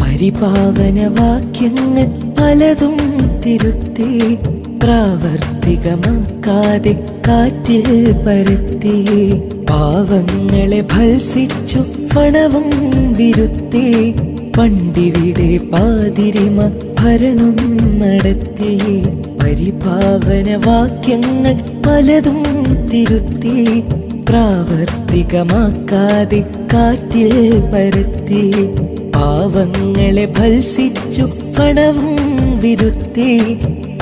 പരിപാവന വാക്യങ്ങൾ പലതും തിരുത്തി പ്രാവർത്തികമാക്കാതെ കാറ്റിൽ പരത്തി പാവങ്ങളെ ഭത്സിച്ചു പണവും വിരുത്തി പണ്ടിവിടെ പാതിരിമ ഭരണം നടത്തി പരിപാവന വാക്യങ്ങൾ പലതും തിരുത്തി പ്രാവർത്തികമാക്കാതെ കാറ്റിൽ പരത്തി പാവങ്ങളെ ഭത്സിച്ചു പണവും വിരുത്തി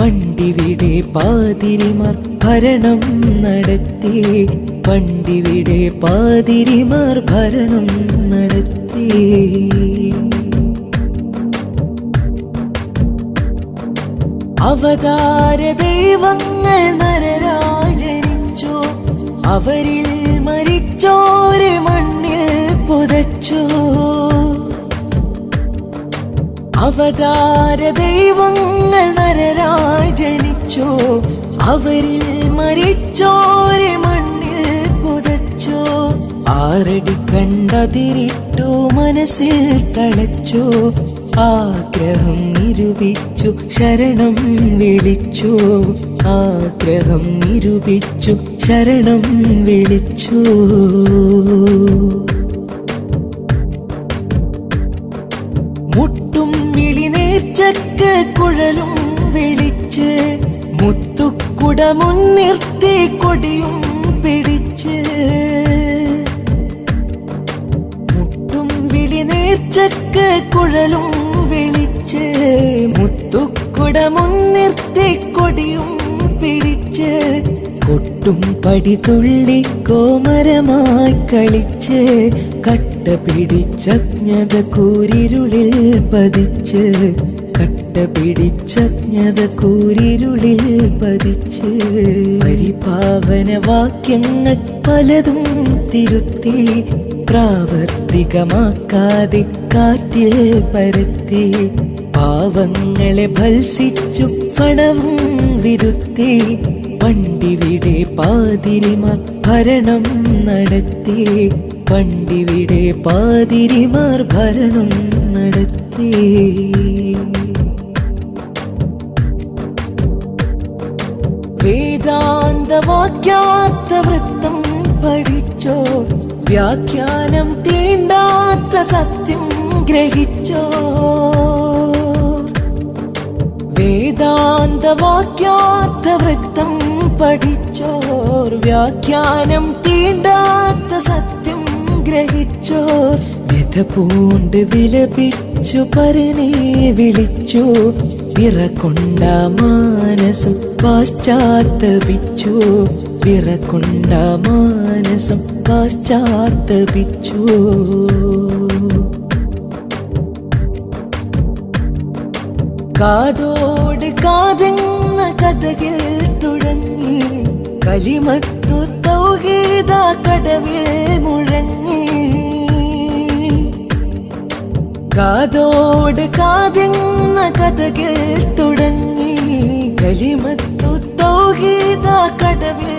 പണ്ടിവിടെ പാതിരിമാർ ഭരണം നടത്തി പണ്ടിവിടെ പാതിരിമാർ ഭരണം നടത്തി. അവതാര ദൈവങ്ങൾ ജനിച്ചു അവരിൽ മരിച്ചോരെ മണ്ണിൽ പുതച്ചു. അവതാര ദൈവങ്ങൾ നരരായി ജനിച്ചു. അവരിൽ മരിച്ചോരെ മണ്ണിൽ പുതച്ചു. ആരടി കണ്ടതിരിട്ടു മനസ്സിൽ തളച്ചു. ആഗ്രഹം നിരൂപിച്ചു ശരണം വിളിച്ചു. ആഗ്രഹം നിരൂപിച്ചു ശരണം വിളിച്ചു. മുട്ടും വിളിനേർച്ചക്ക് കുഴലും വിളിച്ച് മുത്തുക്കുട മുൻനിർത്തി കൊടിയും പിടിച്ച്. മുട്ടും വിളിനേർച്ചക്ക് കുഴലും വിളിച്ച് മുത്തുക്കുട മുൻനിർത്തി കൊടിയും കൊട്ടും പടി തുള്ളി കോമരമായി കളിച്ച് കട്ട പിടിച്ചജ്ഞത കൂരിരുളിൽ പതിച്ച് കട്ട പിടിച്ചജ്ഞത കൂരിരുളിൽ പതിച്ച്. പരിപാവന വാക്യങ്ങൾ പലതും തിരുത്തി പ്രാവർത്തികമാക്കാതെ കാറ്റിൽ പരത്തി പാവങ്ങളെ ഭത്സിച്ചു പണവും വിരുത്തി പണ്ടിവിടെ പാതിരിമാർ ഭരണം നടത്തി. പണ്ടിവിടെ പാതിരിമാർ ഭരണം നടത്തി. വേദാന്ത വാക്യാർത്ഥ വൃത്തം പഠിച്ചോ? വ്യാഖ്യാനം തീണ്ടാത്ത സത്യം ഗ്രഹിച്ചോ? വേദാന്ത വാക്യാർത്ഥ വൃത്തം പഠിച്ചോർ വ്യാഖ്യാനം തീണ്ടാത്ത സത്യം ഗ്രഹിച്ചോർ. വ്യഥ പൂണ്ട് വിലപിച്ചു പരനെ വിളിച്ചു പിറകൊണ്ട മാനസം പാശ്ചാത്തപിച്ചു പിറകൊണ്ട മാനസം പാശ്ചാത്തപിച്ചു. കാതോട് കാതെന്ന കഥകിൽ തുടങ്ങി. കലിമത്തു തൗഹീദ കടവിൽ മുഴങ്ങി. കാതോട് കാതെന്ന കഥകിൽ തുടങ്ങി. കലിമത്തു തൗഹീദ കടവിൽ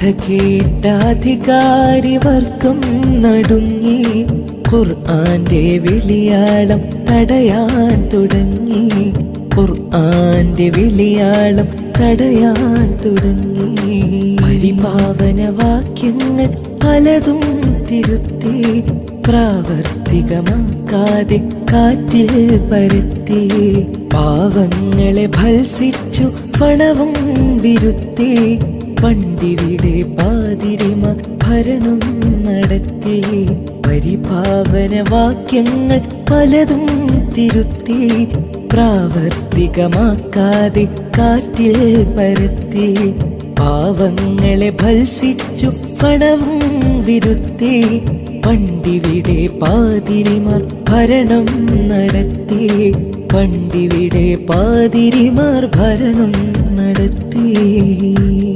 കഥ കേട്ടാധികാരിവർക്കും നടുങ്ങി ഖുർആന്റെ വിളിയാളം തടയാൻ തുടങ്ങി. ഖുർആന്റെ വിളിയാളം തടയാൻ തുടങ്ങി. പരിപാവന വാക്യങ്ങൾ പലതും തിരുത്തി പ്രാവർത്തികമാക്കാതെ കാറ്റിൽ പരത്തി പാവങ്ങളെ ഭത്സിച്ചു പണവും വിരുത്തി പണ്ടിവിടെ പാതിരിമ ഭരണം നടത്തി. പരിപാവന വാക്യങ്ങൾ പലതും തിരുത്തി. പ്രാവർത്തികമാക്കാതെ കാറ്റിൽ പരത്തി. പാവങ്ങളെ ഭത്സിച്ചു പണവും വിരുത്തി. പണ്ടിവിടെ പാതിരിമാർ ഭരണം നടത്തി. പണ്ടിവിടെ പാതിരിമാർ ഭരണം നടത്തി.